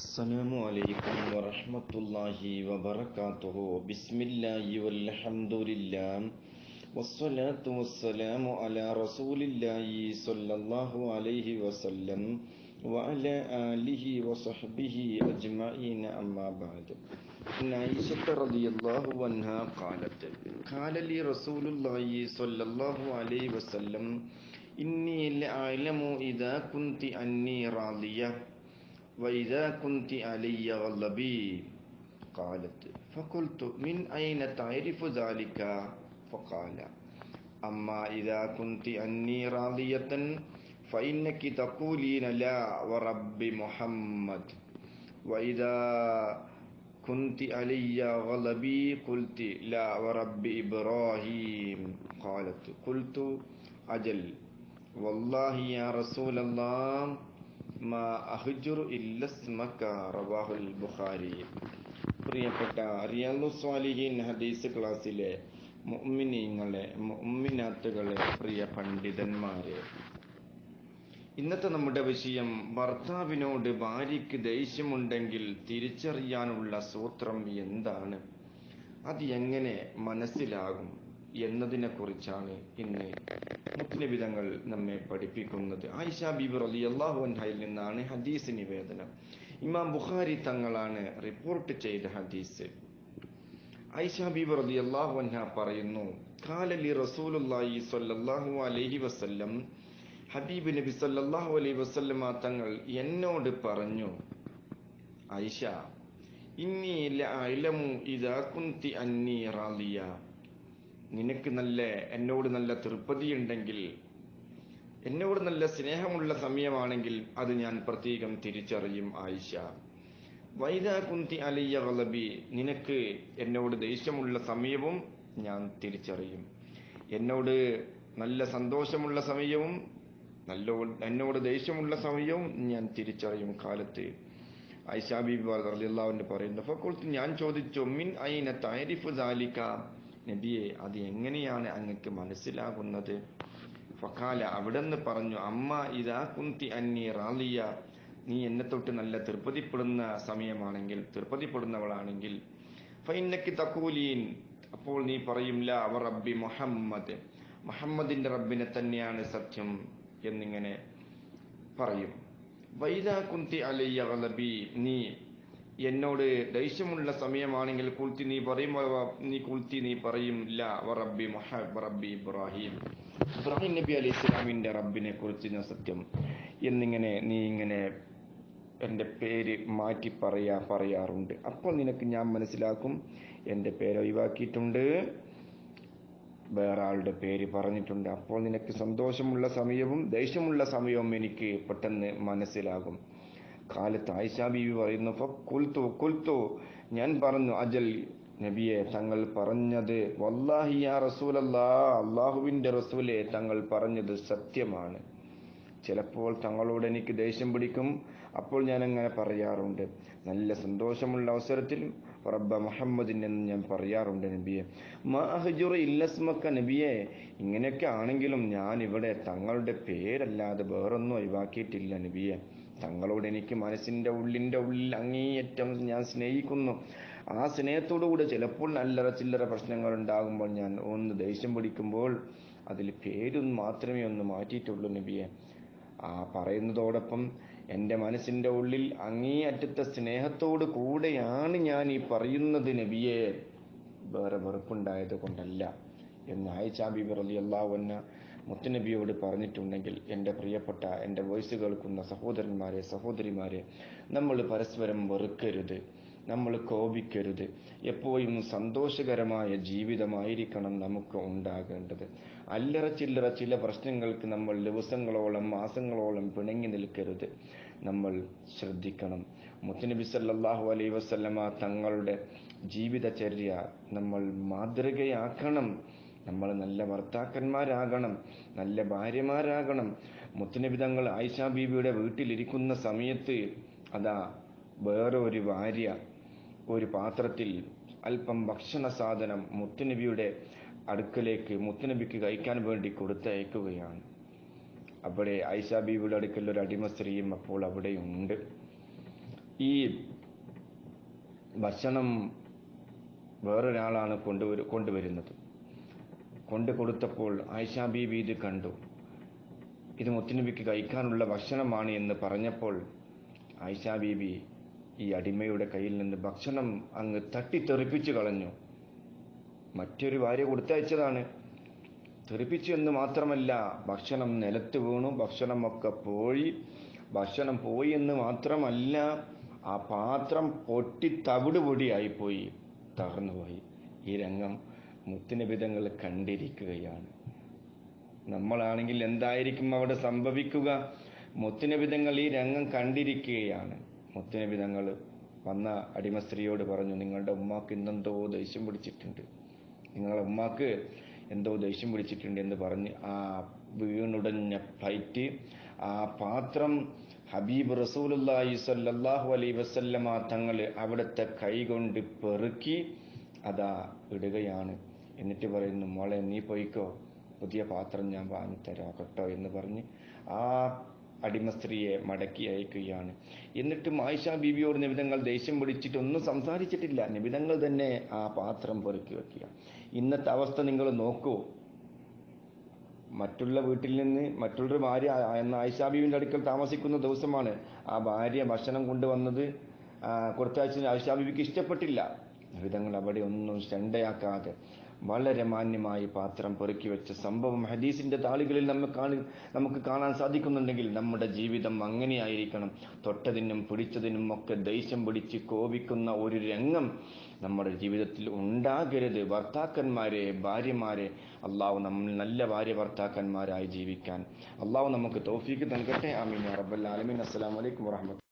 السلام عليكم ورحمة الله وبركاته بسم الله والحمد لله والصلاة والسلام على رسول الله صلى الله عليه وسلم وعلى آله وصحبه أجمعين أما بعد عن عائشة رضي الله عنها قالت قال لي رسول الله صلى الله عليه وسلم إني لأعلم إذا كنت أني راضية وإذا كنت علي غضبي قالت فقلت من أين تعرف ذلك؟ فقال أما إذا كنت أني راضية فإنك تقولين لا ورب محمد. وإذا كنت علي غضبي قلت لا ورب إبراهيم. قالت قلت أجل. والله يا رسول الله ബുഖാരി. പ്രിയപ്പെട്ട റിയാലു സ്വാലിഹീൻ ഹദീസ് ക്ലാസ്സിലെ മുഅ്മിനീങ്ങളെ മുഅ്മിനാത്തുകളെ പ്രിയ പണ്ഡിതന്മാരെ. ഇന്നത്തെ നമ്മുടെ വിഷയം ഭർത്താവിനോട് ഭാര്യയ്ക്ക് ദേഷ്യമുണ്ടെങ്കിൽ തിരിച്ചറിയാനുള്ള സൂത്രം എന്താണ്? അത് എങ്ങനെ മനസ്സിലാകും? എന്നതിനെ കുറിച്ചാണ് ഇന്ന് മുസ്ലിബിതങ്ങൾ നമ്മെ പഠിപ്പിക്കുന്നത്. ആയിഷ ബീബി റലി അള്ളാഹു അൻഹയിൽ നിന്നാണ് ഹദീസ് നിവേദനം. ഇമാം ബുഖാരി തങ്ങളാണ് റിപ്പോർട്ട് ചെയ്ത ഹദീസ്. ഐഷ ബീബി റലി അള്ളാഹു അൻഹ പറയുന്നു കാലലി റസൂലുല്ലാഹി സ്വല്ലല്ലാഹു അലൈഹി വസല്ലം. ഹബീബ് നബി സല്ലല്ലാഹു അലൈഹി വസല്ലമ തങ്ങൾ എന്നോട് പറഞ്ഞു ഐഷ ഇന്നി ലഅലമു ഇദാ കുന്തി അന്നി റാളിയ നിനക്ക് നല്ല എന്നോട് നല്ല തൃപ്തിയുണ്ടെങ്കിൽ എന്നോട് നല്ല സ്നേഹമുള്ള സമയമാണെങ്കിൽ അത് ഞാൻ പ്രത്യേകം തിരിച്ചറിയും ആയിഷ. വൈദാകുന്തി അലിയ വലബി നിനക്ക് എന്നോട് ദേഷ്യമുള്ള സമയവും ഞാൻ തിരിച്ചറിയും. എന്നോട് നല്ല സന്തോഷമുള്ള സമയവും നല്ല എന്നോട് ദേഷ്യമുള്ള സമയവും ഞാൻ തിരിച്ചറിയും കാലത്ത്. ഐഷാബി അള്ളാഹുവിന്റെ പറയുന്നു ഫക്കുൾത്ത് ഞാൻ ചോദിച്ചു മിൻ ഐന താരിഫ് ദാലിക? നബിയെ അത് എങ്ങനെയാണ് അങ്ങക്ക് മനസ്സിലാകുന്നത്? ഫക്കാല അവിടെന്ന് പറഞ്ഞു അമ്മ ഇതാ കുന്തി അന്നി റാലിയ. നീ എന്നെ തൊട്ട് നല്ല തൃപ്തിപ്പെടുന്ന സമയമാണെങ്കിൽ തൃപ്തിപ്പെടുന്നവളാണെങ്കിൽ ഫൈനക്ക് തക്കൂലീൻ അപ്പോൾ നീ പറയും ലാ റബ്ബി മുഹമ്മദ്. മുഹമ്മദിന്റെ റബ്ബിനെ തന്നെയാണ് സത്യം എന്നിങ്ങനെ പറയും. വൈദാ കുന്തി അലയ്യ നീ എന്നോട് ദേഷ്യമുള്ള സമയമാണെങ്കിൽ കുൽത്തി നീ പറയും നീ കുൽത്തി നീ പറയും ല റബ്ബി റബ്ബി ഇബ്രാഹിം. ഇബ്രാഹിം നബി അലി ഇസ്ലാമിന്റെ റബ്ബിനെ കുറിച്ച് ഞാൻ സത്യം എന്നിങ്ങനെ നീ ഇങ്ങനെ എന്റെ പേര് മാറ്റി പറയാ പറയാറുണ്ട്. അപ്പോൾ നിനക്ക് ഞാൻ മനസ്സിലാക്കും എന്റെ പേര് ഒഴിവാക്കിയിട്ടുണ്ട്. വേറെ ആളുടെ പേര് പറഞ്ഞിട്ടുണ്ട്. അപ്പോൾ നിനക്ക് സന്തോഷമുള്ള സമയവും ദേഷ്യമുള്ള സമയവും എനിക്ക് പെട്ടെന്ന് മനസ്സിലാകും. കാലത്ത് ആയിഷാ ബീവി പറയുന്നു ഫക്കുൽത്തു കുൽത്തു ഞാൻ പറഞ്ഞു അജൽ നബിയെ തങ്ങൾ പറഞ്ഞത് വല്ലാഹി യാ റസൂലല്ലാ അള്ളാഹുവിന്റെ റസൂലെ തങ്ങൾ പറഞ്ഞത് സത്യമാണ്. ചിലപ്പോൾ തങ്ങളോട് എനിക്ക് ദേഷ്യം പിടിക്കും. അപ്പോൾ ഞാൻ അങ്ങനെ പറയാറുണ്ട്. നല്ല സന്തോഷമുള്ള അവസരത്തിൽ റബ്ബ മുഹമ്മദിൻ എന്ന് ഞാൻ പറയാറുണ്ട് നബിയെ. മഹജുറ ഇല്ലസ്മക്ക നബിയെ. ഇങ്ങനെയൊക്കെ ആണെങ്കിലും ഞാൻ ഇവിടെ തങ്ങളുടെ പേരല്ലാതെ വേറൊന്നും ഒഴിവാക്കിയിട്ടില്ല നബിയെ. തങ്ങളോട് എനിക്ക് മനസ്സിന്റെ ഉള്ളിന്റെ ഉള്ളിൽ അങ്ങേയറ്റം ഞാൻ സ്നേഹിക്കുന്നു. ആ സ്നേഹത്തോടുകൂടെ ചിലപ്പോൾ അല്ലറ ചില്ലറ പ്രശ്നങ്ങൾ ഉണ്ടാകുമ്പോൾ ഞാൻ ഒന്ന് ദേഷ്യം പിടിക്കുമ്പോൾ അതിൽ പേരും മാത്രമേ ഒന്ന് മാറ്റിയിട്ടുള്ളൂ നബിയെ. ആ പറയുന്നതോടൊപ്പം എന്റെ മനസ്സിന്റെ ഉള്ളിൽ അങ്ങേയറ്റത്തെ സ്നേഹത്തോട് കൂടെയാണ് ഞാൻ ഈ പറയുന്നത് നബിയെ. വേറെ വെറുപ്പുണ്ടായത് കൊണ്ടല്ല. എന്ന് ആയിഷാ ബിബി റളിയല്ലാഹു അള്ളാഹുന്ന മുത്തുനബിയോട് പറഞ്ഞിട്ടുണ്ടെങ്കിൽ എന്റെ പ്രിയപ്പെട്ട എന്റെ വോയിസ് കേൾക്കുന്ന സഹോദരന്മാരെ സഹോദരിമാരെ നമ്മൾ പരസ്പരം വെറുക്കരുത് നമ്മൾ കോപിക്കരുത്. എപ്പോഴും സന്തോഷകരമായ ജീവിതമായിരിക്കണം നമുക്ക് ഉണ്ടാകേണ്ടത്. അല്ലറ ചില്ലറ ചില പ്രശ്നങ്ങൾക്ക് നമ്മൾ ദിവസങ്ങളോളം മാസങ്ങളോളം പിണങ്ങി നിൽക്കരുത്. നമ്മൾ ശ്രദ്ധിക്കണം. മുത്തനബി സല്ലാഹു അലൈ വസ്ലമ തങ്ങളുടെ ജീവിതചര്യ നമ്മൾ മാതൃകയാക്കണം. നമ്മൾ നല്ല ഭർത്താക്കന്മാരാകണം നല്ല ഭാര്യമാരാകണം. മുത്തനബി തങ്ങൾ ആയിഷാ ബീബിയുടെ വീട്ടിലിരിക്കുന്ന സമയത്ത് അതാ വേറെ ഒരു ഭാര്യ ഒരു പാത്രത്തിൽ അല്പം ഭക്ഷണ സാധനം മുത്തുനബിയുടെ അടുക്കലേക്ക് മുത്തുനബിക്ക് കഴിക്കാൻ വേണ്ടി കൊടുത്തയക്കുകയാണ്. അവിടെ ഐഷ ബീബിയുടെ അടുക്കൽ ഒരു അടിമ സ്ത്രീയും അപ്പോൾ അവിടെയുണ്ട്. ഈ ഭക്ഷണം വേറൊരാളാണ് കൊണ്ടുവരു കൊണ്ടുവരുന്നത്. കൊണ്ടു കൊടുത്തപ്പോൾ ആയിഷ ബീബി ഇത് കണ്ടു. ഇത് മുത്തുനബിക്ക് കഴിക്കാനുള്ള ഭക്ഷണമാണ് എന്ന് പറഞ്ഞപ്പോൾ ആയിഷ ബീബി ഈ അടിമയുടെ കയ്യിൽ നിന്ന് ഭക്ഷണം അങ്ങ് തട്ടിത്തെറിപ്പിച്ചു കളഞ്ഞു. മറ്റൊരു ഭാര്യ കൊടുത്തയച്ചതാണ്. തെറിപ്പിച്ചു എന്ന് മാത്രമല്ല ഭക്ഷണം നിലത്ത് വീണു ഭക്ഷണമൊക്കെ പോയി ഭക്ഷണം പോയി എന്ന് മാത്രമല്ല ആ പാത്രം പൊട്ടി തവിടുപൊടിയായിപ്പോയി തകർന്നുപോയി. ഈ രംഗം മുത്തിനബിതങ്ങൾ കണ്ടിരിക്കുകയാണ്. നമ്മളാണെങ്കിൽ എന്തായിരിക്കും അവിടെ സംഭവിക്കുക? മുത്തിനബിതങ്ങൾ ഈ രംഗം കണ്ടിരിക്കുകയാണ്. മുത്തിനബിതങ്ങൾ വന്ന അടിമ സ്ത്രീയോട് പറഞ്ഞു നിങ്ങളുടെ ഉമ്മാക്ക് ഇന്നെന്തോ ദേഷ്യം പിടിച്ചിട്ടുണ്ട്. നിങ്ങളുടെ ഉമ്മാക്ക് എന്തോ ദേഷ്യം പിടിച്ചിട്ടുണ്ട് എന്ന് പറഞ്ഞ് ആ വീണുടഞ്ഞ ഫ്ലൈറ്റ് ആ പാത്രം ഹബീബ് റസൂലുല്ലാഹി സ്വല്ലല്ലാഹു അലൈ വസല്ലമ തങ്ങൾ അവിടുത്തെ കൈകൊണ്ട് പെറുക്കി അതാ ഇടുകയാണ്. എന്നിട്ട് പറയുന്നു മോളെ നീ പോയിക്കോ. പുതിയ പാത്രം ഞാൻ വാങ്ങി തരാം കേട്ടോ എന്ന് പറഞ്ഞ് ആ അടിമ സ്ത്രീയെ മടക്കി അയക്കുകയാണ്. എന്നിട്ടും ആയിഷ ബീബിയോട് നിബിതങ്ങൾ ദേഷ്യം പിടിച്ചിട്ടൊന്നും സംസാരിച്ചിട്ടില്ല. നിബിതങ്ങൾ തന്നെ ആ പാത്രം പൊറുക്കി വെക്കുക. ഇന്നത്തെ അവസ്ഥ നിങ്ങൾ നോക്കൂ. മറ്റുള്ള വീട്ടിൽ നിന്ന് മറ്റുള്ളൊരു ഭാര്യ എന്ന ആയിഷ ബീബിന്റെ അടുക്കൽ താമസിക്കുന്ന ദിവസമാണ് ആ ഭാര്യ ഭക്ഷണം കൊണ്ടുവന്നത്. കൊടുത്തയച്ച ആയിഷ ബീബിക്ക് ഇഷ്ടപ്പെട്ടില്ല. വിധങ്ങൾ അവിടെ ഒന്നും ചെണ്ടയാക്കാതെ വളരെ മാന്യമായി പാത്രം പൊറുക്കി വെച്ച സംഭവം ഹദീസിന്റെ താളുകളിൽ നമ്മൾ കാണി നമുക്ക് കാണാൻ സാധിക്കുന്നുണ്ടെങ്കിൽ നമ്മുടെ ജീവിതം അങ്ങനെയായിരിക്കണം. തൊട്ടതിനും പിടിച്ചതിനും ഒക്കെ ദേഷ്യം പിടിച്ച് കോപിക്കുന്ന ഒരു രംഗം നമ്മുടെ ജീവിതത്തിൽ ഉണ്ടാകരുത്. ഭർത്താക്കന്മാരെ ഭാര്യമാരെ അള്ളാഹു നമ്മൾ നല്ല ഭാര്യ ഭർത്താക്കന്മാരായി ജീവിക്കാൻ. അള്ളാഹു നമുക്ക് തോഫീക്ക് നൽകട്ടെ. ആമീൻ. റബ്ബൽ ആലമീൻ. അസ്സലാമു അലൈക്കും വറഹ്മത്തുള്ളാഹി